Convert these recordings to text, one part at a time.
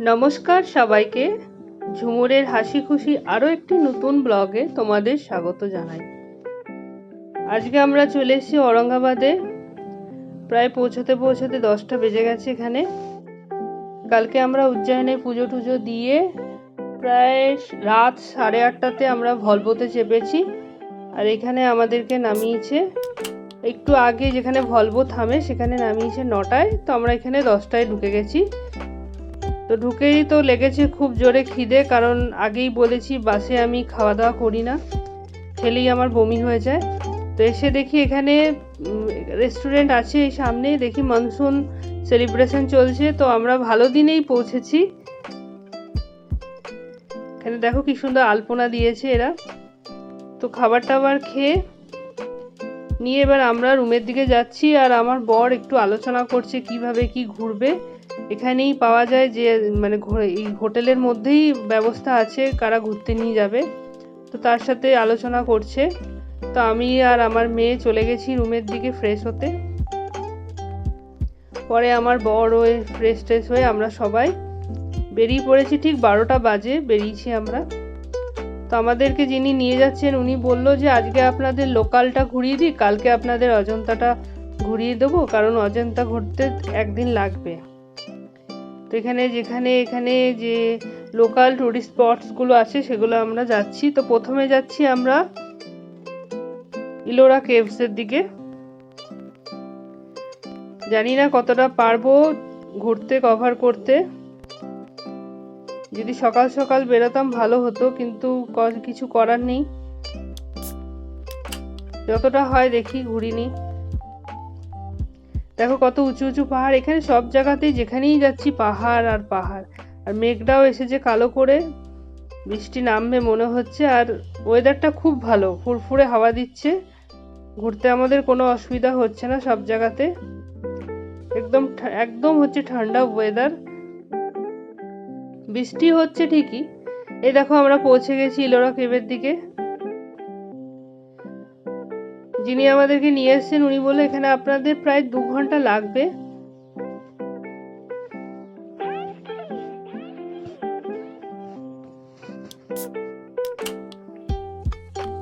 নমস্কার সবাইকে। ঝুমুরের হাসি খুশি আরও একটি নতুন ব্লগে তোমাদের স্বাগত জানাই। আজকে আমরা চলে এসেছি ঔরঙ্গাবাদে। প্রায় পৌঁছতে পৌঁছতে দশটা বেজে গেছে এখানে। কালকে আমরা উজ্জয়নে পুজো টুজো দিয়ে প্রায় রাত সাড়ে আটটাতে আমরা ভলভোতে চেপেছি। আর এখানে আমাদেরকে নামিয়েছে। একটু আগে যেখানে ভলভো থামে সেখানে নামিয়েছে নটায়। তো আমরা এখানে দশটায় ঢুকে গেছি। তো ঢুকেই তো লেগেছে খুব জোরে খিদে, কারণ আগেই বলেছি বাসে আমি খাওয়া দাওয়া করি না, খেলেই আমার বমি হয়ে যায়। তো এসে দেখি এখানে রেস্টুরেন্ট আছে এই সামনে, দেখি মনসুন সেলিব্রেশন চলছে, তো আমরা ভালো দিনেই পৌঁছেছি। এখানে দেখো কি সুন্দর আলপনা দিয়েছে এরা। তো খাবার টাবার খেয়ে নিয়ে এবার আমরা রুমের দিকে যাচ্ছি, আর আমার বর একটু আলোচনা করছে কীভাবে কি ঘুরবে। এখানেই পাওয়া যায় যে মানে এই হোটেলের মধ্যেই ব্যবস্থা আছে, কারা ঘুরতে নিয়ে যাবে। তো তার সাথে আলোচনা করছে। তো আমি আর আমার মেয়ে চলে গেছি রুমের দিকে ফ্রেশ হতে। পরে আমার বর ওই ফ্রেশ ট্রেশ হয়ে আমরা সবাই বেরিয়ে পড়েছি ঠিক বারোটা বাজে, বেরিয়েছি আমরা। তো আমাদেরকে যিনি নিয়ে যাচ্ছেন, উনি বলল যে, আজকে আপনাদের লোকালটা ঘুরিয়ে দিই, কালকে আপনাদের অজন্তাটা ঘুরিয়ে দেবো, কারণ অজন্তা ঘুরতে একদিন লাগবে। তো এখানে, যেখানে, এখানে যে লোকাল টুরিস্ট স্পটসগুলো আছে, সেগুলো আমরা যাচ্ছি। তো প্রথমে যাচ্ছি আমরা ইলোরা কেভসের দিকে। জানি না কতটা পারব ঘুরতে কভার করতে। যদি সকাল সকাল বেরোতাম ভালো হতো, কিন্তু কিছু করার নেই। যতটা হয় দেখি, ঘুরিনি। দেখো কত উঁচু উঁচু পাহাড়, এখানে সব জায়গাতেই যেখানেই যাচ্ছি পাহাড় আর পাহাড়। আর মেঘটাও এসেছে কালো করে, বৃষ্টি নামবে মনে হচ্ছে, আর ওয়েদারটা খুব ভালো, ফুরফুরে হাওয়া দিচ্ছে। ঘুরতে আমাদের কোনো অসুবিধা হচ্ছে না সব জায়গাতে। একদম একদম হচ্ছে ঠান্ডা ওয়েদার বৃষ্টি হচ্ছে ঠিকই। এই দেখো আমরা পৌঁছে গেছি ইলোরা কেবের দিকে। যিনি আমাদেরকে নিয়ে এসেছেন, উনি বলে এখানে আপনাদের প্রায় দু ঘণ্টা লাগবে।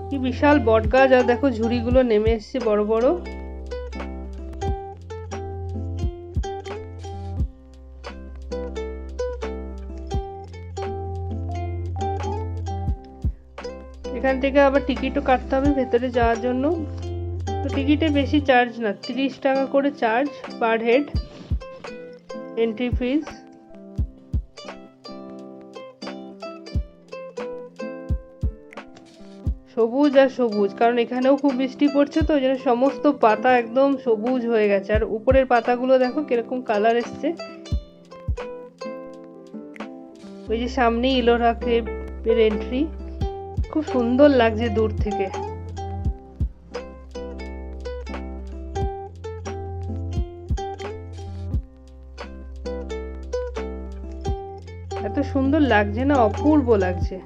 কি বিশাল বট গাছ আর দেখো ঝুড়িগুলো নেমে এসছে বড় বড়। এখান থেকে আবার টিকিটও কাটতে হবে ভেতরে যাওয়ার জন্য। তো টিকিটে বেশি চার্জ না, তিরিশ টাকা করে charge per head entry fees সবুজ আর সবুজ, কারণ এখানেও খুব বৃষ্টি পড়ছে তো যেন সমস্ত পাতা একদম সবুজ হয়ে গেছে। আর উপরের পাতাগুলো দেখো কীরকম কালার এসছে। ওই যে সামনেই ইলোরা ক্রেপের এন্ট্রি খুব সুন্দর লাগছে দূর থেকে। সুন্দর লাগছে না, অপূর্ব লাগছে।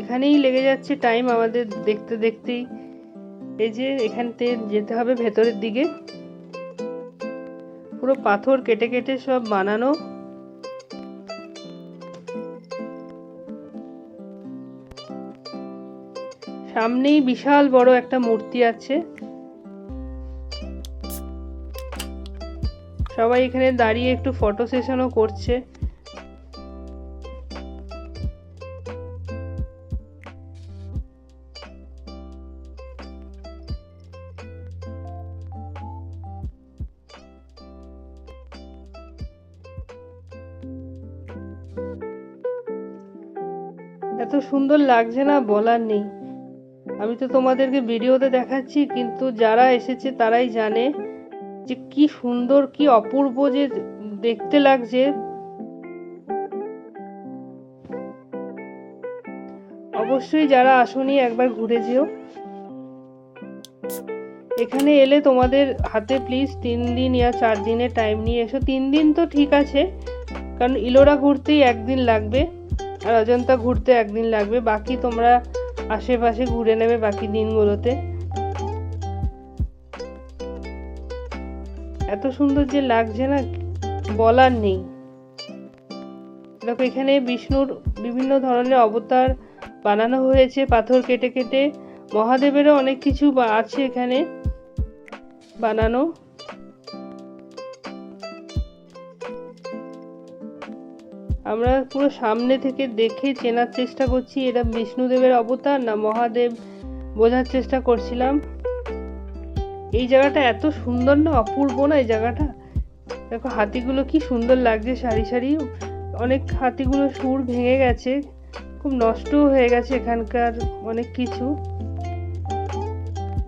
এখানেই লেগে যাচ্ছে টাইম আমাদের দেখতে দেখতেই। এই যে এখান থেকে যেতে হবে ভেতরের দিকে। পুরো পাথর কেটে কেটে সব বানানো। সামনেই বিশাল বড় একটা মূর্তি আছে। সবাই এখানে দাঁড়িয়ে একটু ফটো সেশনও করছে। এত সুন্দর লাগছে না বলার নেই। আমি তো তোমাদেরকে ভিডিওতে দেখাচ্ছি, কিন্তু যারা এসেছে তারাই জানে। যে কি সুন্দর, কি অপূর্ব যে দেখতে লাগছে। অবশ্যই যারা আসনি, একবার ঘুরে যেও। এখানে এলে তোমাদের হাতে প্লিজ তিন দিন ইয়া চার দিনের টাইম নিয়ে এসো। তিন দিন তো ঠিক আছে, কারণ ইলোরা ঘুরতেই একদিন লাগবে, আর অজন্তা ঘুরতে একদিন লাগবে। বাকি তোমরা আশেপাশে ঘুরে নেবে বাকি দিনগুলোতে। এত সুন্দর যে লাগছে না, বলার নেই। দেখো, এখানে বিষ্ণুর বিভিন্ন ধরনের অবতার বানানো হয়েছে, পাথর কেটে কেটে। মহাদেবেরও অনেক কিছু আছে এখানে বানানো। আমরা পুরো সামনে থেকে দেখে চেনার চেষ্টা করছি, এটা বিষ্ণুদেবের অবতার না মহাদেব বোঝার চেষ্টা করছিলাম। এই জায়গাটা এত সুন্দর না, অপূর্ব না এই জায়গাটা? দেখো হাতিগুলো কি সুন্দর লাগছে সারি সারি অনেক হাতিগুলো সুর ভেঙে গেছে, খুব নষ্টও হয়ে গেছে এখানকার অনেক কিছু।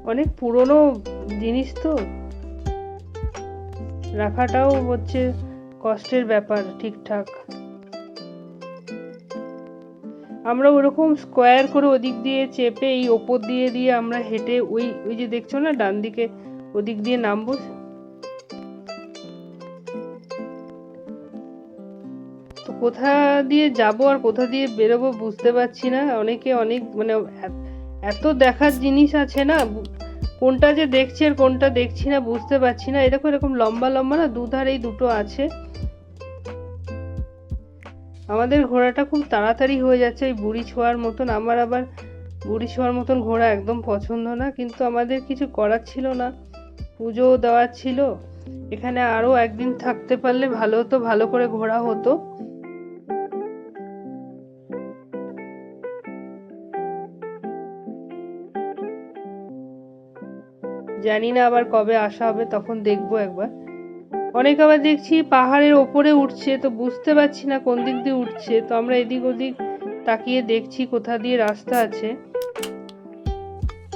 অনেক পুরনো জিনিস তো। রাখাটাও হচ্ছে কষ্টের ব্যাপার ঠিকঠাক। আমরা ওরকম স্কোয়ার করে ওদিক দিয়ে চেপে এই ওপর দিয়ে দিয়ে আমরা হেঁটে ওই ওই যে দেখছ না, ডান দিকে ওদিক দিয়ে নামবো? তো কোথা দিয়ে যাব আর কোথা দিয়ে বেরোবো বুঝতে পারছি না। অনেকে অনেক মানে এত- দেখার জিনিস আছে না কোনটা যে দেখছি আর কোনটা দেখছি না বুঝতে পারছি না। এরকম এরকম লম্বা লম্বা না দুধারেই দুটো আছে। আমাদের ঘোড়াটা খুব তাড়াতাড়ি হয়ে যাচ্ছে ওই বুড়ি ছোঁয়ার মতন। আমার আবার বুড়ি ছোঁয়ার মতন ঘোড়া একদম পছন্দ না, কিন্তু আমাদের কিছু করার ছিল না। পুজো দেওয়ার ছিল। এখানে আরও একদিন থাকতে পারলে ভালো হতো, ভালো করে ঘোরা হতো। জানি না আবার কবে আসা হবে, তখন দেখব একবার। অনেক আবার দেখছি পাহাড়ের ওপরে উঠছে, তো বুঝতে পারছি না কোন দিক দিয়ে উঠছে। তো আমরা এদিক ওদিক তাকিয়ে দেখছি কোথা দিয়ে রাস্তা আছে।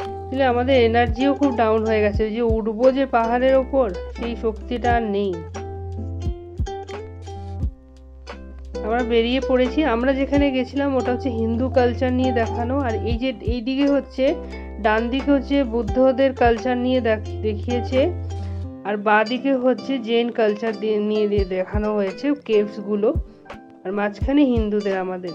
আসলে আমাদের এনার্জিও খুব ডাউন হয়ে গেছে। যে উঠবো যে পাহাড়ের ওপর, সেই শক্তিটা আর নেই। আমরা বেরিয়ে পড়েছি। আমরা যেখানে গেছিলাম, ওটা হচ্ছে হিন্দু কালচার নিয়ে দেখানো। আর এই যে, এই দিকে হচ্ছে, ডান দিকে হচ্ছে বুদ্ধদের কালচার নিয়ে দেখ- দেখিয়েছে। আর বাঁ দিকে হচ্ছে জেন কালচার দিয়ে নিয়ে দিয়ে দেখানো হয়েছে কেভসগুলো আর মাঝখানে হিন্দুদের আমাদের।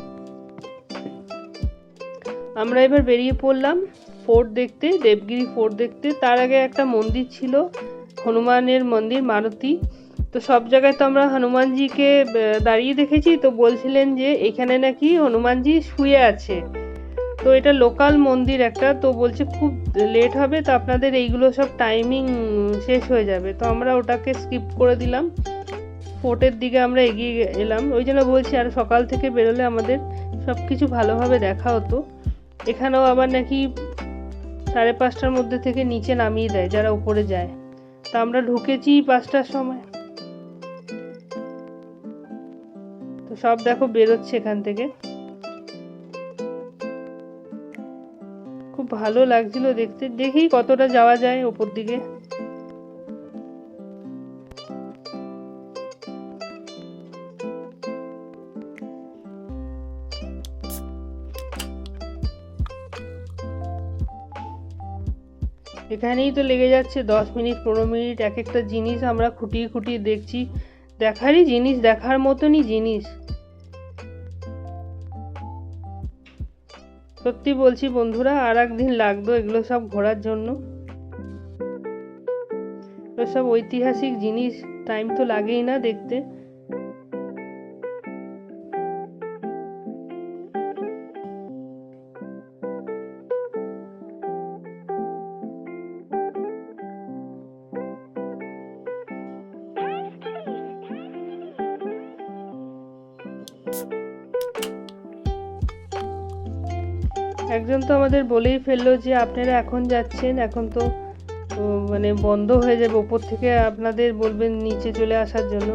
আমরা এবার বেরিয়ে পড়লাম ফোর্ট দেখতে, দেবগিরি ফোর্ট দেখতে। তার আগে একটা মন্দির ছিল, হনুমানের মন্দির, মারুতি। তো সব জায়গায় তো আমরা হনুমানজিকে দাঁড়িয়ে দেখেছি। তো বলছিলেন যে এখানে নাকি হনুমানজি শুয়ে আছে। তো এটা লোকাল মন্দির একটা, তো বলছে খুব লেট হবে, তো আপনাদের এইগুলো সব টাইমিং শেষ হয়ে যাবে। তো আমরা ওটাকে স্কিপ করে দিলাম। ফোর্টের দিকে আমরা এগিয়ে এলাম। ওই জন্য বলছি আর সকাল থেকে বেরোলে আমাদের সব কিছু ভালোভাবে দেখা হতো। এখানেও আবার নাকি সাড়ে পাঁচটার মধ্যে থেকে নিচে নামিয়ে দেয় যারা উপরে যায়। তা আমরা ঢুকেছি পাঁচটার সময়। তো সব দেখো বেরোচ্ছে এখান থেকে। খুব ভালো লাগছিল দেখতে। দেখি কতটা যাওয়া যায় ওপর দিকে। এখানেই তো লেগে যাচ্ছে দশ মিনিট, পনেরো মিনিট, এক একটা জিনিস আমরা খুঁটিয়ে খুঁটিয়ে দেখছি। দেখারই জিনিস, দেখার মতনই জিনিস। সত্যি বলছি বন্ধুরা আর একদিন লাগতো এগুলো সব ঘোরার জন্য। সব ঐতিহাসিক জিনিস টাইম তো লাগেই না দেখতে। একজন তো আমাদের বলেই ফেলল যে আপনারা এখন যাচ্ছেন, এখন তো মানে বন্ধ হয়ে যাবে। ওপর থেকে আপনাদের বলবেন নিচে চলে আসার জন্য।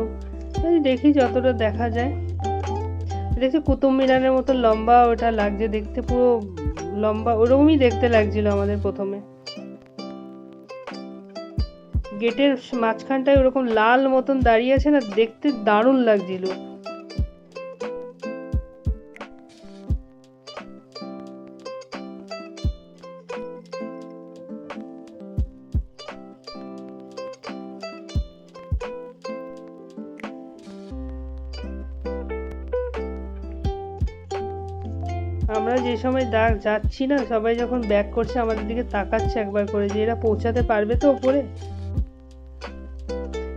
দেখি যতটা দেখা যায়। দেখছি কুতুব মিনারের মতো লম্বা ওটা লাগছে দেখতে, পুরো লম্বা, ওরকমই দেখতে লাগছিল আমাদের প্রথমে। গেটের মাঝখানটায় ওরকম লাল মতন দাঁড়িয়ে আছে না, দেখতে দারুণ লাগছিল। সময় দা- যাচ্ছি না, সবাই যখন ব্যাক করছে আমাদের দিকে তাকাচ্ছে একবার করে যে এরা পৌঁছাতে পারবে তো ওপরে?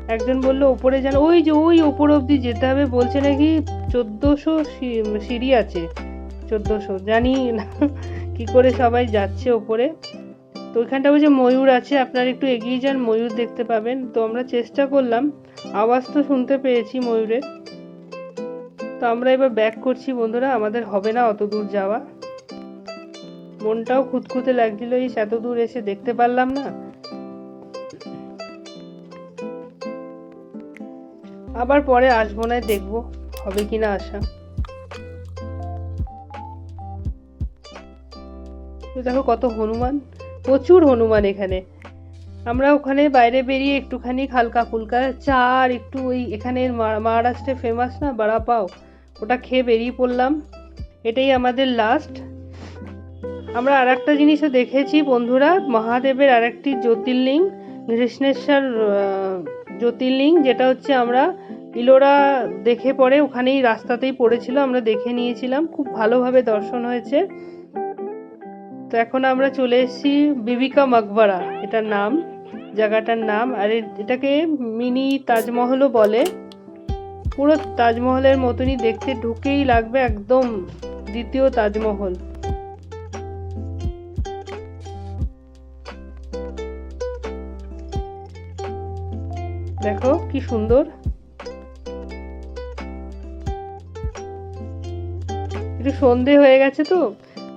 একজন বলল, ওপরে যেন ওই যে, ওই ওপর অবধি যেতে হবে, বলছে নাকি চোদ্দোশো সিঁড়ি আছে, চোদ্দোশো, জানি না, কি করে সবাই যাচ্ছে ওপরে। তো ওইখানটা ওই যে ময়ূর আছে, আপনারা একটু এগিয়ে যান, ময়ূর দেখতে পাবেন। তো আমরা চেষ্টা করলাম, আওয়াজ তো শুনতে পেয়েছি ময়ূরের। তো আমরা এবার ব্যাক করছি বন্ধুরা, আমাদের হবে না অত দূর যাওয়া। মনটাও খুঁতখুঁতে লাগছিল এই এত দূর এসে দেখতে পারলাম না। আবার পরে আসব না, দেখব হবে কিনা আসা দেখো কত হনুমান, প্রচুর হনুমান এখানে। আমরা ওখানে বাইরে বেরিয়ে একটুখানি হালকা ফুলকা চা আর একটু ওই এখানে মহারাষ্ট্রে ফেমাস না বাড়া পাও ওটা খেয়ে বেরিয়ে পড়লাম। এটাই আমাদের লাস্ট আমরা আর একটা জিনিসও দেখেছি, বন্ধুরা, মহাদেবের আর একটি জ্যোতির্লিং কৃষ্ণেশ্বর জ্যোতির্লিং যেটা হচ্ছে আমরা ইলোরা দেখে পরে ওখানেই রাস্তাতেই পড়েছিল, আমরা দেখে নিয়েছিলাম, খুব ভালোভাবে দর্শন হয়েছে। তো এখন আমরা চলে এসেছি বিবিকা মকবরা, এটার নাম, জায়গাটার নাম, আর এটাকে মিনি তাজমহলও বলে। পুরো তাজমহলের মতনই দেখতে, ঢুকেই লাগবে একদম দ্বিতীয় তাজমহল। দেখো কি সুন্দর। একটু সন্ধে হয়ে গেছে তো,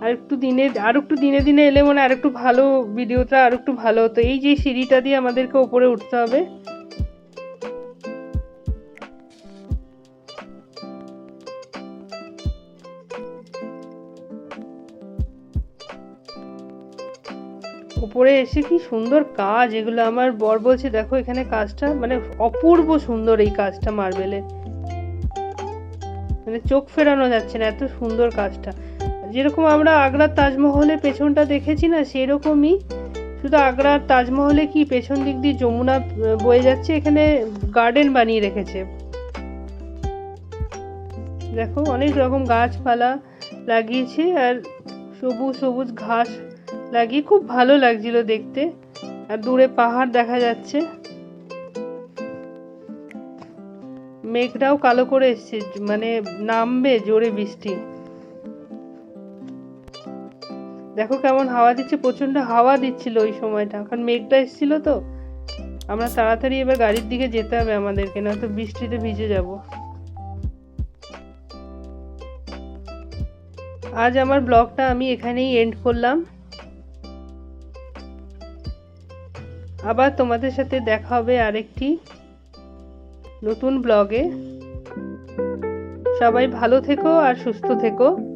আর একটু দিনে, আর একটু দিনে দিনে এলে মনে আর একটু ভালো, ভিডিওটা আর একটু ভালো হতো। এই যে সিঁড়িটা দিয়ে আমাদেরকে ওপরে উঠতে হবে। এসে কি সুন্দর কাজ, এগুলো আমার বর বলছে, দেখো এখানে কাজটা মানে অপূর্ব সুন্দর এই কাজটা মার্বেলের মানে চোখ ফেরানো যাচ্ছে না, এত সুন্দর কাজটা। যেরকম আমরা আগ্রার তাজমহলের পেছনটা দেখেছি না, সেরকমই শুধু আগ্রার তাজমহলে কি পেছন দিক দিয়ে যমুনা বয়ে যাচ্ছে, এখানে গার্ডেন বানিয়ে রেখেছে। দেখো অনেক রকম গাছপালা লাগিয়েছে, আর সবুজ সবুজ ঘাস লাগিয়ে খুব ভালো লাগছিল দেখতে। আর দূরে পাহাড় দেখা যাচ্ছে। মেঘটাও কালো করে এসছে মানে নামবে জোরে বৃষ্টি। দেখো কেমন হাওয়া দিচ্ছে প্রচণ্ড হাওয়া দিচ্ছিল ওই সময়টা। কারণ মেঘটা এসেছিল তো। আমরা তাড়াতাড়ি এবার গাড়ির দিকে যেতে হবে আমাদেরকে, নয়তো বৃষ্টিতে ভিজে যাব। আজ আমার ব্লগটা আমি এখানেই এন্ড করলাম। আবার তোমাদের সাথে দেখা হবে আরেকটি নতুন ব্লগে। সবাই ভালো থেকো আর সুস্থ থেকো।